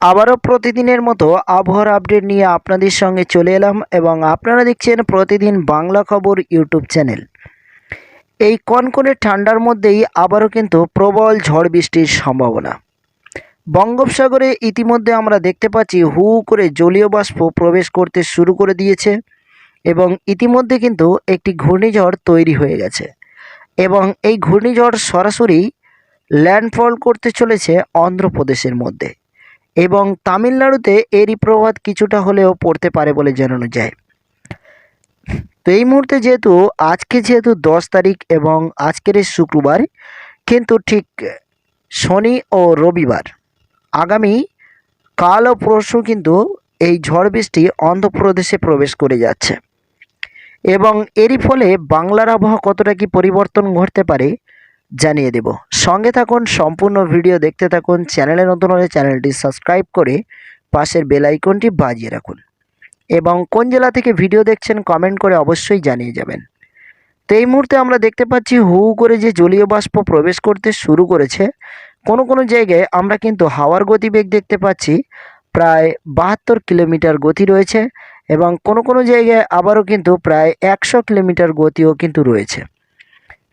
আবারও প্রতিদিনের মতো আবহাওয়ার আপডেট নিয়ে আপনাদের সঙ্গে চলে এলাম এবং আপনারা দেখছেন প্রতিদিন বাংলা খবর ইউটিউব চ্যানেল। এই কনকনে ঠান্ডার মধ্যেই আবারও কিন্তু প্রবল ঝড় বৃষ্টির সম্ভাবনা। বঙ্গোপসাগরে ইতিমধ্যে আমরা দেখতে পাচ্ছি হু করে জলীয় বাষ্প প্রবেশ করতে শুরু করে দিয়েছে এবং ইতিমধ্যে কিন্তু একটি ঘূর্ণিঝড় তৈরি হয়ে গেছে এবং এই ঘূর্ণিঝড় সরাসরি ল্যান্ডফল করতে চলেছে অন্ধ্রপ্রদেশের মধ্যে। এবং তামিলনাড়ুতে এরই প্রভাব কিছুটা হলেও পড়তে পারে বলে জানানো যায়। তো এই মুহূর্তে যেহেতু আজকে যেহেতু দশ তারিখ এবং আজকের শুক্রবার, কিন্তু ঠিক শনি ও রবিবার আগামী কাল ও পরশু কিন্তু এই ঝড় বৃষ্টি অন্ধ্রপ্রদেশে প্রবেশ করে যাচ্ছে। এবং এরই ফলে বাংলার আবহাওয়া কতটা কি পরিবর্তন ঘটতে পারে জানিয়ে দেব। সঙ্গে থাকুন, সম্পূর্ণ ভিডিও দেখতে থাকুন, চ্যানেলে নতুন হলে চ্যানেলটি সাবস্ক্রাইব করে পাশের বেল আইকনটি বাজিয়ে রাখুন এবং কোন জেলা থেকে ভিডিও দেখছেন কমেন্ট করে অবশ্যই জানিয়ে যাবেন। তো এই মুহূর্তে আমরা দেখতে পাচ্ছি হু করে যে জলীয় বাষ্প প্রবেশ করতে শুরু করেছে। কোনো কোনো জায়গায় আমরা কিন্তু হাওয়ার গতিবেগ দেখতে পাচ্ছি। প্রায় বাহাত্তর কিলোমিটার গতি রয়েছে এবং কোনো কোনো জায়গায় আবারও কিন্তু প্রায় একশো কিলোমিটার গতিও কিন্তু রয়েছে।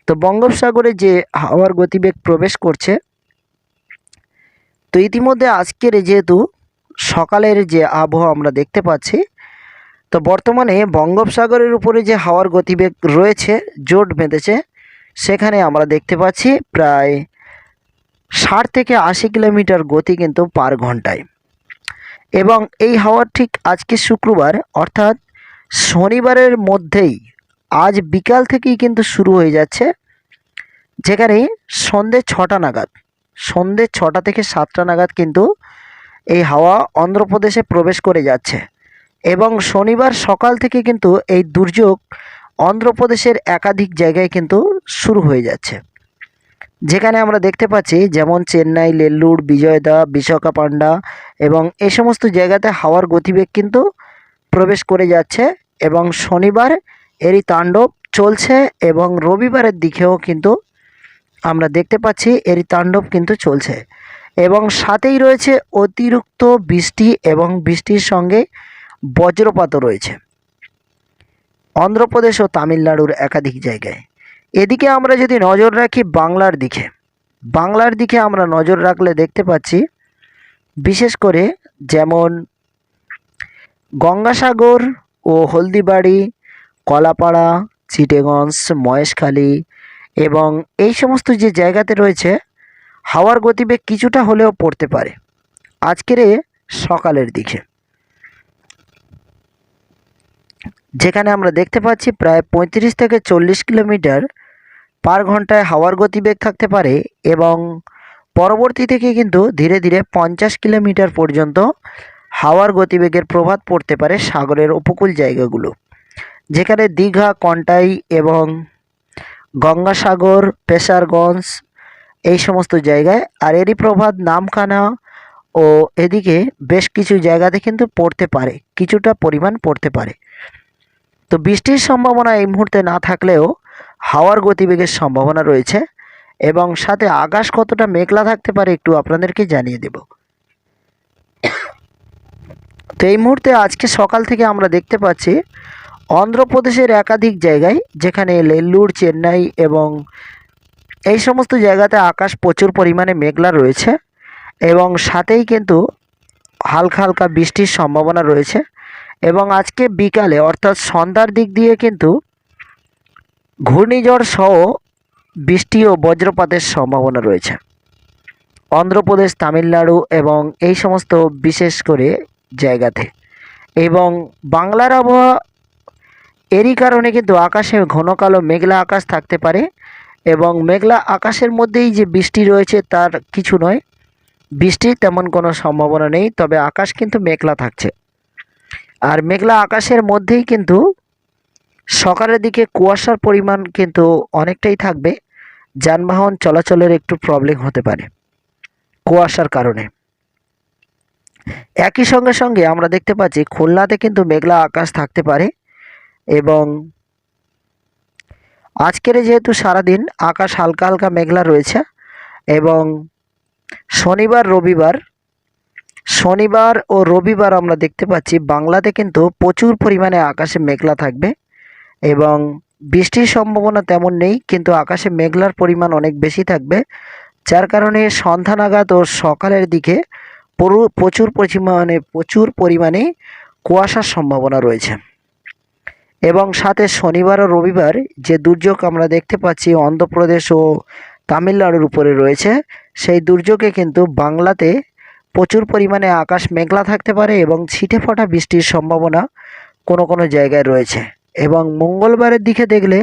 তো বঙ্গোপসাগরে যে হাওয়ার গতিবেগ প্রবেশ করছে, তো ইতিমধ্যে আজকের যেহেতু সকালের যে আবহাওয়া আমরা দেখতে পাচ্ছি, তো বর্তমানে বঙ্গোপসাগরের উপরে যে হাওয়ার গতিবেগ রয়েছে, জোট বেঁধেছে, সেখানে আমরা দেখতে পাচ্ছি প্রায় ষাট থেকে আশি কিলোমিটার গতি কিন্তু পার ঘন্টায়। এবং এই হাওয়ার ঠিক আজকে শুক্রবার, অর্থাৎ শনিবারের মধ্যেই আজ বিকাল থেকেই কিন্তু শুরু হয়ে যাচ্ছে। যেখানে সন্ধে ছটা নাগাদ, সন্ধে ছটা থেকে সাতটা নাগাদ কিন্তু এই হাওয়া অন্ধ্রপ্রদেশে প্রবেশ করে যাচ্ছে। এবং শনিবার সকাল থেকে কিন্তু এই দুর্যোগ অন্ধ্রপ্রদেশের একাধিক জায়গায় কিন্তু শুরু হয়ে যাচ্ছে। যেখানে আমরা দেখতে পাচ্ছি যেমন চেন্নাই নেল্লুর বিজয়দা, বিশাখাপান্ডা এবং এই সমস্ত জায়গাতে হাওয়ার গতিবেগ কিন্তু প্রবেশ করে যাচ্ছে। এবং শনিবার এরই তাণ্ডব চলছে এবং রবিবারের দিকেও কিন্তু আমরা দেখতে পাচ্ছি এরই তাণ্ডব কিন্তু চলছে। এবং সাথেই রয়েছে অতিরিক্ত বৃষ্টি এবং বৃষ্টির সঙ্গে বজ্রপাতও রয়েছে। অন্ধ্রপ্রদেশ ও তামিলনাড়ুর একাধিক জায়গায়। এদিকে আমরা যদি নজর রাখি বাংলার দিকে বাংলার দিকে আমরা নজর রাখলে দেখতে পাচ্ছি, বিশেষ করে যেমন গঙ্গাসাগর ও হলদিবাড়ি কলাপাড়া, চিটেগঞ্জ, মহেশখালী এবং এই সমস্ত যে জায়গাতে রয়েছে, হাওয়ার গতিবেগ কিছুটা হলেও পড়তে পারে। আজকের সকালের দিকে। যেখানে আমরা দেখতে পাচ্ছি প্রায় পঁয়ত্রিশ থেকে চল্লিশ কিলোমিটার পার ঘন্টায় হাওয়ার গতিবেগ থাকতে পারে এবং পরবর্তী থেকে কিন্তু ধীরে ধীরে পঞ্চাশ কিলোমিটার পর্যন্ত হাওয়ার গতিবেগের প্রভাব পড়তে পারে সাগরের উপকূল জায়গাগুলো। যেখানে দীঘা, কন্টাই এবং গঙ্গাসাগর, পেশারগঞ্জ এই সমস্ত জায়গায়। আর এরই প্রভাত নামখানা ও এদিকে বেশ কিছু জায়গাতে কিন্তু পড়তে পারে, কিছুটা পরিমাণ পড়তে পারে। তো বৃষ্টির সম্ভাবনা এই মুহূর্তে না থাকলেও হাওয়ার গতিবেগের সম্ভাবনা রয়েছে এবং সাথে আকাশ কতটা মেঘলা থাকতে পারে একটু আপনাদেরকে জানিয়ে দেব। তো এই মুহূর্তে আজকে সকাল থেকে আমরা দেখতে পাচ্ছি অন্ধ্রপ্রদেশের একাধিক জায়গায়, যেখানে লেল্লুর, চেন্নাই এবং এই সমস্ত জায়গাতে আকাশ প্রচুর পরিমাণে মেঘলা রয়েছে এবং সাথেই কিন্তু হালকা হালকা বৃষ্টির সম্ভাবনা রয়েছে এবং আজকে বিকালে, অর্থাৎ সন্ধ্যার দিক দিয়ে কিন্তু ঘূর্ণিঝড় সহ বৃষ্টি ও বজ্রপাতের সম্ভাবনা রয়েছে। অন্ধ্রপ্রদেশ, তামিলনাড়ু এবং এই সমস্ত বিশেষ করে জায়গাতে এবং বাংলার আবহাওয়া এরই কারণে কিন্তু আকাশে ঘন কালো মেঘলা আকাশ থাকতে পারে এবং মেঘলা আকাশের মধ্যেই যে বৃষ্টি রয়েছে তার কিছু নয়। বৃষ্টির তেমন কোনো সম্ভাবনা নেই, তবে আকাশ কিন্তু মেঘলা থাকছে। আর মেঘলা আকাশের মধ্যেই কিন্তু সকালের দিকে কুয়াশার পরিমাণ কিন্তু অনেকটাই থাকবে। যানবাহন চলাচলের একটু প্রবলেম হতে পারে কুয়াশার কারণে। একই সঙ্গে সঙ্গে আমরা দেখতে পাচ্ছি খুলনাতে কিন্তু মেঘলা আকাশ থাকতে পারে। এবং আজকের যেহেতু সারাদিন আকাশ হালকা হালকা মেঘলা রয়েছে এবং শনিবার, রবিবার, শনিবার ও রবিবার আমরা দেখতে পাচ্ছি বাংলাতে কিন্তু প্রচুর পরিমাণে আকাশে মেঘলা থাকবে এবং বৃষ্টির সম্ভাবনা তেমন নেই, কিন্তু আকাশে মেঘলার পরিমাণ অনেক বেশি থাকবে। যার কারণে সন্ধ্যা নাগাদ ও সকালের দিকে প্রচুর পরিমাণে প্রচুর পরিমাণে কুয়াশার সম্ভাবনা রয়েছে। এবং সাথে শনিবার ও রবিবার যে দুর্যোগ আমরা দেখতে পাচ্ছি অন্ধ্রপ্রদেশ ও তামিলনাড়ুর উপরে রয়েছে, সেই দুর্যোগে কিন্তু বাংলাতে প্রচুর পরিমাণে আকাশ মেঘলা থাকতে পারে এবং ছিটে ফোটা বৃষ্টির সম্ভাবনা কোনো কোনো জায়গায় রয়েছে। এবং মঙ্গলবারের দিকে দেখলে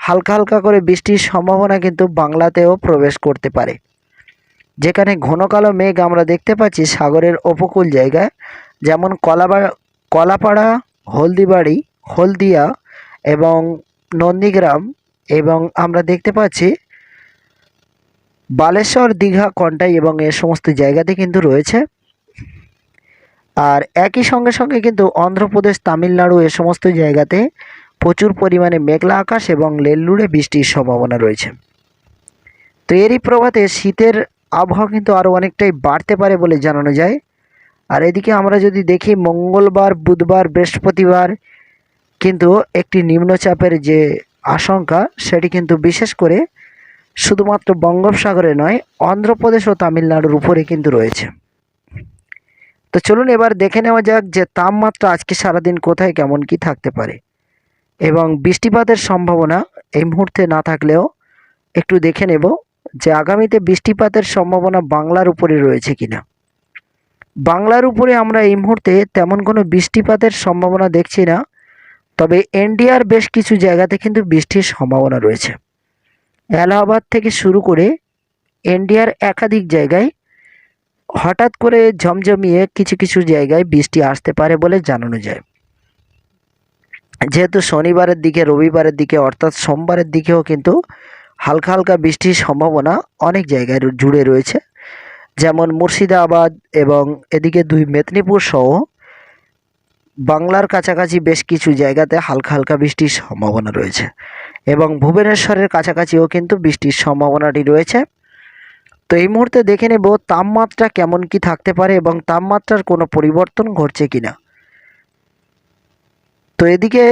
হালকা হালকা করে বৃষ্টির সম্ভাবনা কিন্তু বাংলাতেও প্রবেশ করতে পারে। যেখানে ঘন কালো মেঘ আমরা দেখতে পাচ্ছি সাগরের উপকূল জায়গায়, যেমন কলাবা, কলাপাড়া, হলদিবাড়ি হলদিয়া এবং নন্দীগ্রাম এবং আমরা দেখতে পাচ্ছি বালেশ্বর, দীঘা কন্টাই এবং এ সমস্ত জায়গাতে কিন্তু রয়েছে। আর একই সঙ্গে সঙ্গে কিন্তু অন্ধ্রপ্রদেশ, তামিলনাড়ু এ সমস্ত জায়গাতে প্রচুর পরিমাণে মেঘলা আকাশ এবং লেল্লুড়ে বৃষ্টির সম্ভাবনা রয়েছে। তো এরই প্রভাতে শীতের আবহাওয়া কিন্তু আরও অনেকটাই বাড়তে পারে বলে জানানো যায়। আর এদিকে আমরা যদি দেখি, মঙ্গলবার, বুধবার, বৃহস্পতিবার কিন্তু একটি নিম্নচাপের যে আশঙ্কা, সেটি কিন্তু বিশেষ করে শুধুমাত্র বঙ্গোপসাগরে নয়, অন্ধ্রপ্রদেশ ও তামিলনাড়ুর উপরে কিন্তু রয়েছে। তো চলুন এবার দেখে নেওয়া যাক যে তাপমাত্রা আজকে সারাদিন কোথায় কেমন কি থাকতে পারে। এবং বৃষ্টিপাতের সম্ভাবনা এই মুহূর্তে না থাকলেও একটু দেখে নেব যে আগামীতে বৃষ্টিপাতের সম্ভাবনা বাংলার উপরে রয়েছে কিনা। বাংলার উপরে আমরা এই মুহূর্তে তেমন কোনো বৃষ্টিপাতের সম্ভাবনা দেখছি না তবে এনডিআর বেশ কিছু জায়গাতে কিন্তু বৃষ্টির সম্ভাবনা রয়েছে। এলাহাবাদ থেকে শুরু করে এনডিআর একাধিক জায়গায় হঠাৎ করে ঝমঝমিয়ে কিছু কিছু জায়গায় বৃষ্টি আসতে পারে বলে জানানো যায়। যেহেতু শনিবারের দিকে, রবিবারের দিকে, অর্থাৎ সোমবারের দিকেও কিন্তু হালকা হালকা বৃষ্টির সম্ভাবনা অনেক জায়গায় জুড়ে রয়েছে। যেমন মুর্শিদাবাদ এবং এদিকে দুই মেদিনীপুর সহ বাংলার কাছাকাছি বেশ কিছু জায়গাতে হালকা হালকা বৃষ্টির সম্ভাবনা রয়েছে এবং ভুবনেশ্বরের কাছাকাছিও কিন্তু বৃষ্টির সম্ভাবনাটি রয়েছে। তো এই মুহূর্তে দেখে নেব তাপমাত্রা কেমন কি থাকতে পারে এবং তাপমাত্রার কোনো পরিবর্তন ঘটছে কিনা। তো এদিকে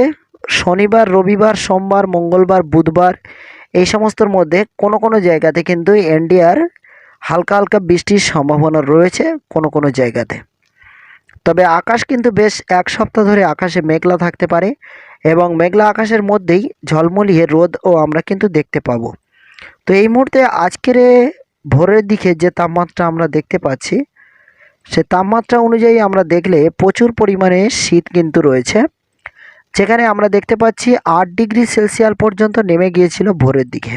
শনিবার, রবিবার, সোমবার, মঙ্গলবার, বুধবার এই সমস্তর মধ্যে কোনো কোনো জায়গাতে কিন্তু এনডিআর হালকা হালকা বৃষ্টির সম্ভাবনা রয়েছে কোনো কোনো জায়গাতে। তবে আকাশ কিন্তু বেশ এক সপ্তাহ ধরে আকাশে মেঘলা থাকতে পারে এবং মেঘলা আকাশের মধ্যেই ঝলমলিয়ে রোদও আমরা কিন্তু দেখতে পাবো। তো এই মুহূর্তে আজকের ভোরের দিকে যে তাপমাত্রা আমরা দেখতে পাচ্ছি, সে তাপমাত্রা অনুযায়ী আমরা দেখলে প্রচুর পরিমাণে শীত কিন্তু রয়েছে। যেখানে আমরা দেখতে পাচ্ছি আট ডিগ্রি সেলসিয়াস পর্যন্ত নেমে গিয়েছিল ভোরের দিকে।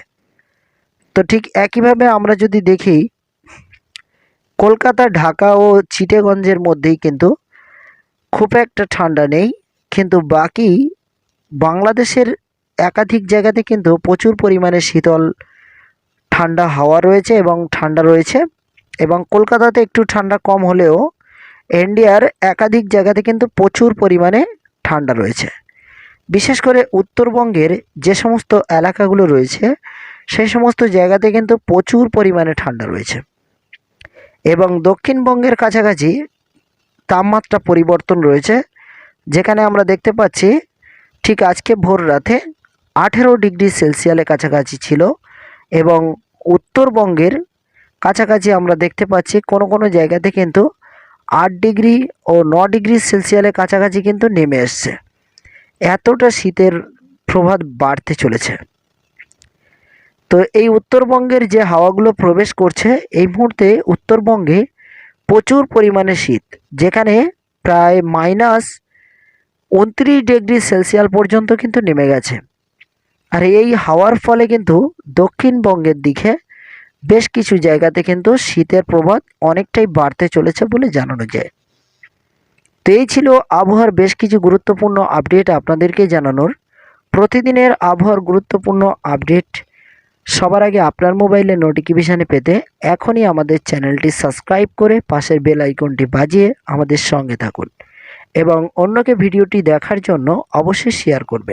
তো ঠিক একইভাবে আমরা যদি দেখি কলকাতা, ঢাকা ও চিটেগঞ্জের মধ্যেই কিন্তু খুব একটা ঠান্ডা নেই। কিন্তু বাকি বাংলাদেশের একাধিক জায়গাতে কিন্তু প্রচুর পরিমাণে শীতল ঠান্ডা হাওয়া রয়েছে এবং ঠান্ডা রয়েছে এবং কলকাতাতে একটু ঠান্ডা কম হলেও ইন্ডিয়ার একাধিক জায়গাতে কিন্তু প্রচুর পরিমাণে ঠান্ডা রয়েছে। বিশেষ করে উত্তরবঙ্গের যে সমস্ত এলাকাগুলো রয়েছে, সেই সমস্ত জায়গাতে কিন্তু প্রচুর পরিমাণে ঠান্ডা রয়েছে। এবং দক্ষিণবঙ্গের কাছাকাছি তাপমাত্রা পরিবর্তন রয়েছে, যেখানে আমরা দেখতে পাচ্ছি ঠিক আজকে ভোর রাতে আঠেরো ডিগ্রি সেলসিয়ালের কাছাকাছি ছিল এবং উত্তরবঙ্গের কাছাকাছি আমরা দেখতে পাচ্ছি কোনো কোনো জায়গাতে কিন্তু আট ডিগ্রি ও ন ডিগ্রি সেলসিয়ালের কাছাকাছি কিন্তু নেমে এসছে। এতটা শীতের প্রভাব বাড়তে চলেছে। তো এই উত্তরবঙ্গের যে হাওয়াগুলো প্রবেশ করছে, এই মুহূর্তে উত্তরবঙ্গে প্রচুর পরিমাণে শীত, যেখানে প্রায় মাইনাস উনত্রিশ ডিগ্রি সেলসিয়াস পর্যন্ত কিন্তু নেমে গেছে। আর এই হাওয়ার ফলে কিন্তু দক্ষিণবঙ্গের দিকে বেশ কিছু জায়গাতে কিন্তু শীতের প্রভাব অনেকটাই বাড়তে চলেছে বলে জানানো যায়। তো এই ছিল আবহাওয়ার বেশ কিছু গুরুত্বপূর্ণ আপডেট আপনাদেরকে জানানোর। প্রতিদিনের আবহাওয়ার গুরুত্বপূর্ণ আপডেট সবার আগে আপনার মোবাইলে নোটিফিকেশানে পেতে এখনই আমাদের চ্যানেলটি সাবস্ক্রাইব করে পাশের বেল আইকনটি বাজিয়ে আমাদের সঙ্গে থাকুন এবং অন্যকে ভিডিওটি দেখার জন্য অবশ্যই শেয়ার করবেন।